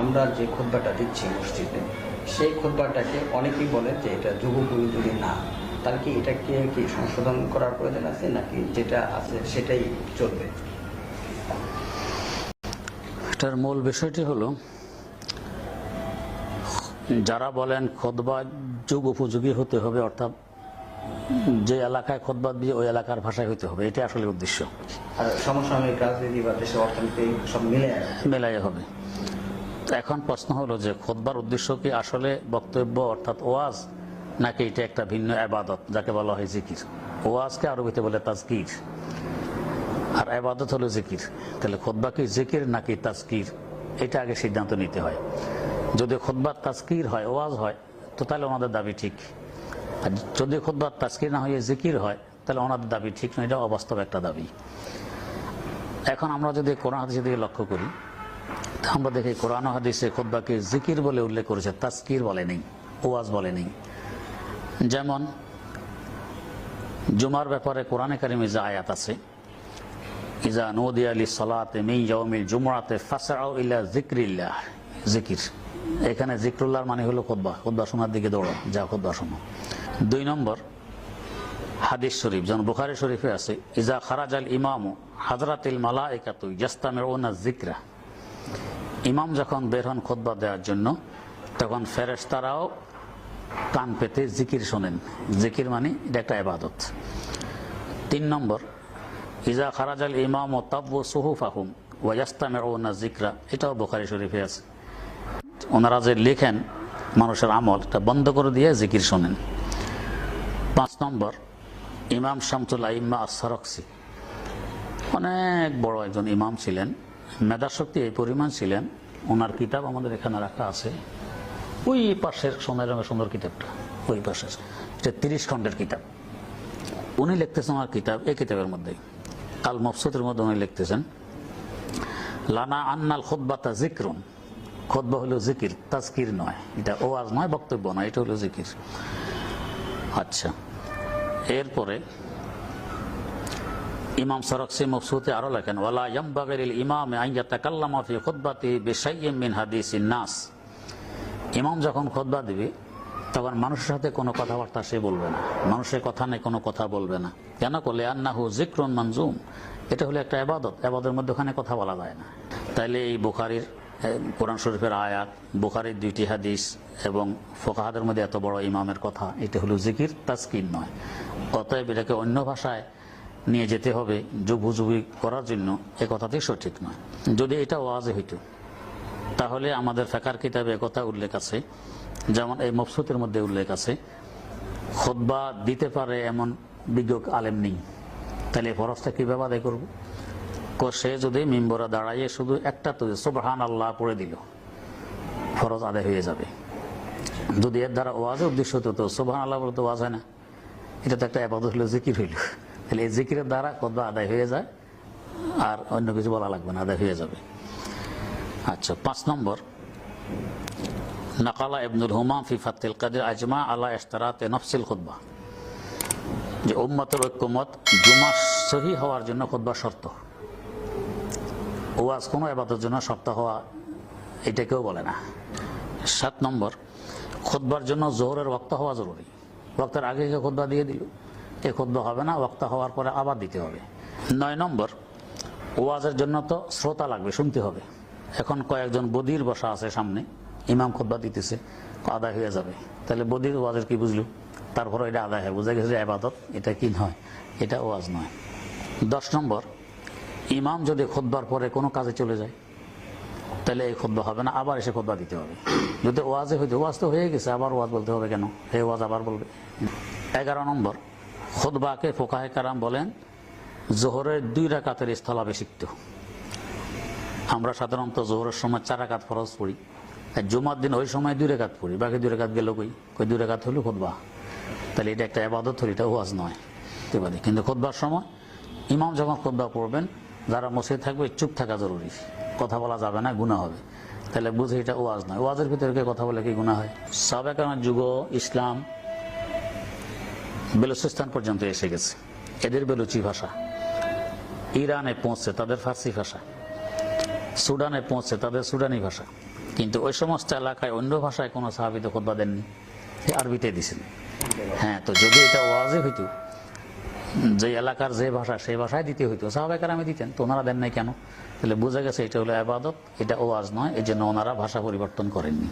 আমরা যে খোদ্বাটা দিচ্ছি মসজিদে সেই খোদ্বাটাকে অনেকেই বলে যে এটা যুগোপযোগী না। তাহলে কি এটাকে কি সংশোধন করার প্রয়োজন আছে নাকি যেটা আছে সেটাই চলবে? এটার মূল বিষয়টি হলো যারা বলেন খোদবা যুগ উপযোগী হতে হবে অর্থাৎ যে এলাকায় খোদবা দিয়ে ওই এলাকার ভাষায় হতে হবে এটা আসলে উদ্দেশ্য। আর সমসাময়িক রাজনীতি বা দেশের অর্থনীতি সব মিলে মেলাই হবে। এখন প্রশ্ন হলো যে খোদবার উদ্দেশ্য কি আসলে বক্তব্য অর্থাৎ ওয়াজ নাকি এটা একটা ভিন্ন আবাদত, যাকে বলা হয় জিকির? ওয়াজকে আরবিতে বলে তাজকির। আর আবাদত হলো জিকির। তাহলে খোদবা কি জিকির নাকি তাজকির? এটা আগে সিদ্ধান্ত নিতে হয়। যদি খোদবার তাজকির হয়, ওয়াজ হয়, তো তাহলে ওনাদের দাবি ঠিক। আর যদি খোদবার তাজকির না হয়ে, জিকির হয়, তাহলে ওনাদের দাবি ঠিক নয়। এটা অবাস্তব একটা দাবি। এখন আমরা যদি কোরআন হাদিসের দিকে লক্ষ্য করি আমরা দেখি, কোরআন হাদিসে খোদ্বাকে জিকির বলে উল্লেখ করেছে তাস্কির বলে নেই, ওয়াজ বলে নেই। যেমন, জুমার ব্যাপারে কোরআনে কারিমে যে আয়াত আছে, ইজা নদী আলী সলাতে জমিল জুমরাতে ফাসাও ইলা জিক্রিল্লাহ জিকির। এখানে জিক্রুল্লাহর মানে হলো খোদ্বা খোদ্বা শোনার দিকে দৌড়ো যা খোদ্বা শোনো দুই নম্বর, হাদিস শরীফ, যেমন বুখারি শরীফে আছে, ইজা খারাজ আল ইমামু হাজরাতিল মালা একাতু জাস্তামের ওনা জিকরা ইমাম যখন বের হন খোদবা দেওয়ার জন্য, তখন ফেরেশতারাও কান পেতে জিকির শোনেন। জিকির মানে এটা একটা আবাদত তিন নম্বর, ইজা খারাজ আল ইমাম ও তাব্বু ওয়াস্তামের ওনা জিকরা এটাও বুখারি শরীফে আছে। ওনারা যে লেখেন, মানুষের আমল, এটা বন্ধ করে দিয়ে জিকির শোনেন। পাঁচ নম্বর, ইমাম শামতুল ইম্মা আসরক্সি অনেক বড় একজন ইমাম ছিলেন। মেধাশক্তি এই পরিমাণ ছিলেন, ওনার কিতাব আমাদের এখানে রাখা আছে। ওই পাশের সোনার রঙের সুন্দর কিতাবটা, ওই পাশের এটা তিরিশ খণ্ডের কিতাব। উনি লিখতেছেন আমার কিতাব, এই কিতাবের মধ্যে। আল মফসুদের মধ্যে উনি লিখতেছেন, লানা আন্নাল খোদ্বাতা জিক্রুন। খোদ্বা হলো জিকির, তাজকির নয়। এটা ওয়াজ নয়, বক্তব্য নয়, এটা হলো জিকির। আচ্ছা এরপরে ইমাম সরকসি মফসুতে আরও লেখেন, ওয়ালা ইয়ামবাগিল ইমাম আইয়া তাকাল্লামা ফি খুতবাতি বিশাইয়্যিম মিন হাদিসিন নাস। ইমাম যখন খুতবা দিবে, তখন মানুষের সাথে কোনো কথাবার্তা সে বলবে না। মানুষের কথা নেই, কোনো কথা বলবে না। কেন করলে? আন্নাহু জিক্রুন মনজুম। এটা হলো একটা আবাদত আবাদের মধ্যে ওখানে কথা বলা যায় না। তাইলে এই বুখারির কোরআন শরীফের আয়াত, বুখারির দুইটি হাদিস এবং ফোকাহাদের মধ্যে এত বড় ইমামের কথা, এটা হলো জিকির তাস্কির নয়। অতএব এটাকে অন্য ভাষায় নিয়ে যেতে হবে যুগজুগি করার জন্য, এ কথাটি সঠিক নয়। যদি এটা ওয়াজে হইতো, তাহলে আমাদের ফেকার কিতাবে কথা উল্লেখ আছে, যেমন এই মফসুতের মধ্যে উল্লেখ আছে খোদবা দিতে পারে এমন বিজ্ঞ আলেম নেই। তাহলে এই ফরজটা কীভাবে আদায় করব? সে যদি মিম্বরা দাঁড়াইয়ে শুধু একটা তো সুবহান আল্লাহ পড়ে দিল, ফরজ আদায় হয়ে যাবে। যদি এর দ্বারা ওয়াজের উদ্দেশ্য হতো, তো সুবহান আল্লাহ বলতে ওয়াজ হয় না। এটা তো একটা আপাতত হলো, জিকির হইল। তাহলে এই জিকিরের দ্বারা কদবা আদায় হয়ে যায়, আর অন্য কিছু বলা লাগবে না, আদায় হয়ে যাবে। আচ্ছা পাঁচ নম্বর। নাকালা ইবনুল হুমা ফি ফাতিল কাদের আজমা আলা ইস্তারাতে নফসিল খুতবা যে উম্মতের ঐক্যমত জুমা সহি হওয়ার জন্য খুতবা শর্ত। ওয়াজ কোনো এবাদের জন্য শর্ত হওয়া, এটা কেউ বলে না। সাত নম্বর খুতবার জন্য জোহরের ওক্ত হওয়া জরুরি। ওক্তের আগে যে খুতবা দিয়ে দিল? এই খুতবা হবে না ওক্ত হওয়ার পরে আবার দিতে হবে। নয় নম্বর, ওয়াজের জন্য তো শ্রোতা লাগবে, শুনতে হবে। এখন কয়েকজন বদির বসা আছে সামনে, ইমাম খুতবা দিতেছে, আদায় হয়ে যাবে। তাহলে বদির ওয়াজের কি বুঝলো? তারপরে এটা আদায় হয়, বোঝা গেছে যে আবাদত, এটা কি নয়, এটা ওয়াজ নয়। দশ নম্বর, ইমাম যদি খুতবার পরে কোনো কাজে চলে যায়, তাহলে এই খুদ্া হবে না, আবার এসে খুদ্া দিতে হবে। যদি ওয়াজে হইতে, ওয়াজ তো হয়ে গেছে, আবার ওয়াজ বলতে হবে কেন? হে ওয়াজ আবার বলবে। এগারো নম্বর খুদ্বাকে ফোকাহে কারাম বলেন, জোহরের দুই রাকাতের স্থলাভিষিক্ত। আমরা সাধারণত জোহরের সময় চার রাকাত ফরজ পড়ি, আর জুমার দিন ওই সময় দুই রেখাত পড়ি। বাকি দুই রেখাত গেল কই? কই দুই রেখাত হলো খুদ্া তাহলে এটা একটা আবাদত হলো, এটা ওয়াজ নয়। এবারে কিন্তু খুদ্বার সময় ইমাম যখন খোদবা পড়বেন, যারা মসজিদ থাকবে, চুপ থাকা জরুরি। কথা বলা যাবে না গুণা হবে। তাহলে বুঝে এটা ওয়াজ নয়। ওয়াজের ভিতরে কথা বলে কি গুণা হয়? সাবেকানের যুগ ইসলাম বেলুচিস্তান পর্যন্ত এসে গেছে। এদের বেলুচি ভাষা। ইরানে পৌঁছে তাদের ফার্সি ভাষা। সুডানে পৌঁছে তাদের সুডানি ভাষা। কিন্তু ওই সমস্ত এলাকায় অন্য ভাষায় কোনো সাহাবিতে খোদবা দেননি। আরবিতে দিছেন। হ্যাঁ তো যদি এটা ওয়াজে হইতো, যে এলাকার যে ভাষা, সেই ভাষায় দিতে হইতো। সাহাবাইকার আমি দিতেন, তো ওনারা দেন নাই কেন? তাহলে বোঝা গেছে এটা হলো আবাদত, এটা ওয়াজ নয় এই জন্য ওনারা ভাষা পরিবর্তন করেননি।